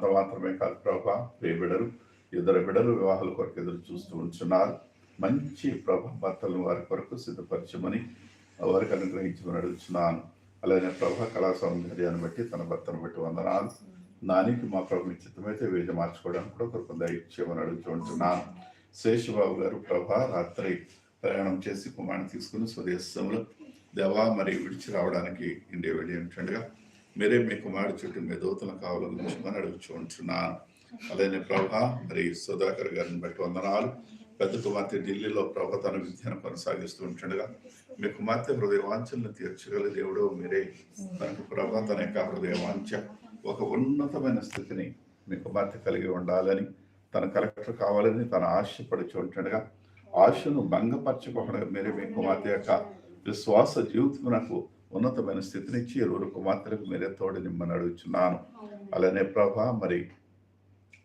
అంత మాత్రమే కాదు ప్రభా. ప్రియ బిడలు ఇద్దరు బిడలు వివాహాల కొరకు ఎదురు చూస్తూ ఉంటున్నారు. మంచి ప్రభ భర్తలను వారి కొరకు సిద్ధపరచమని వారికి అనుగ్రహించమని అడుగుతున్నాను అలాగే ప్రభా కళా సౌందర్యాన్ని బట్టి తన భర్తను బట్టి వందనాలు. నానికి మా ప్రభు నిశ్చితమైతే వేద మార్చుకోవడానికి కూడా కృప దయచేయమని అడుగుతుంటున్నాను శేషబాబు గారు ప్రభా రాత్రి ప్రయాణం చేసి కుమారుని తీసుకుని స్వదేశంలో దేవా మరి విడిచి రావడానికి ఇండియా వెళ్ళి ఉంటుండగా మీరే మీ కుమారుడు చుట్టూ మీ దూతలను కావాలని అడుగుచూ ఉంటున్నాను అలానే ప్రభా మరి సుధాకర్ గారిని బట్టి వందనాలు. పెద్ద కుమార్తె ఢిల్లీలో ప్రభ తన విద్యను కొనసాగిస్తూ ఉంటుండగా మీ కుమార్తె హృదయ వాంఛలను తీర్చగల దేవుడు మీరే. తనకు ప్రభ తన యొక్క హృదయ వాంఛ ఒక ఉన్నతమైన స్థితిని మీ కుమార్తె కలిగి ఉండాలని తన కలెక్టర్ కావాలని తన ఆశపడుచు ఉంటుండగా ఆశను భంగపరచకుండా మీరే మీ కుమార్తె యొక్క విశ్వాస జీవితమునకు ఉన్నతమైన స్థితినిచ్చి ఇరువురు కుమార్తెలకు మీరే తోడు నిమ్మని అడుగుచున్నాను. అలానే ప్రభా మరి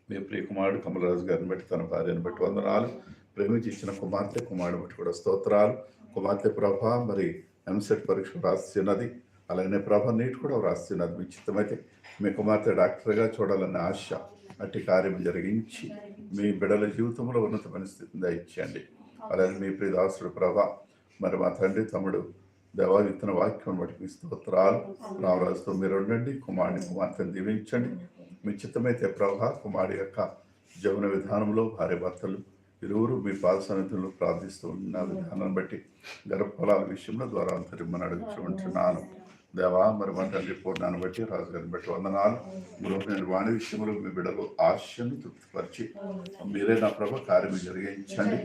మీ ప్రియ కుమారుడు కమలరాజు గారిని బట్టి తన భార్యను బట్టి వందనాలు. ప్రేమించి ఇచ్చిన కుమార్తె కుమారుడు బట్టి కూడా స్తోత్రాలు. కుమార్తె ప్రభ మరి ఎంసెట్ పరీక్ష రాస్తున్నది అలానే ప్రభ నీట్ కూడా వ్రాస్తున్నది మీ చిత్తమైతే మీ కుమార్తె డాక్టర్గా చూడాలనే ఆశ అట్టి కార్యం జరిగించి మీ బిడల జీవితంలో ఉన్నతమైన స్థితిని దయచేయండి. అలానే మీ ప్రియ దాసుడు ప్రభ మరి మా తండ్రి తమ్ముడు దేవా విత్తన వాక్యం బట్టి స్తోత్రాలు. రామరాజుతో మీరు ఉండండి కుమారుని కుమార్తెను దీవించండి. మీ చిత్తమైతే ప్రభా కుమారి యొక్క జీవన విధానంలో భార్య భర్తలు ఇరువురు మీ పాద సన్నిధులు ప్రార్థిస్తూ ఉన్న విధానం బట్టి గర్భఫలాల విషయంలో ద్వారా అంతరిమ్మని అడుగుతూ ఉంటున్నాను. దేవా మరి మన తండ్రి పూర్ణాన్ని బట్టి రాజుగారిని బట్టి వందనాలు. గృహ వాణి విషయంలో మీ బిడలు ఆశను తృప్తిపరిచి మీరే నా ప్రభ కార్యం జరిగించండి.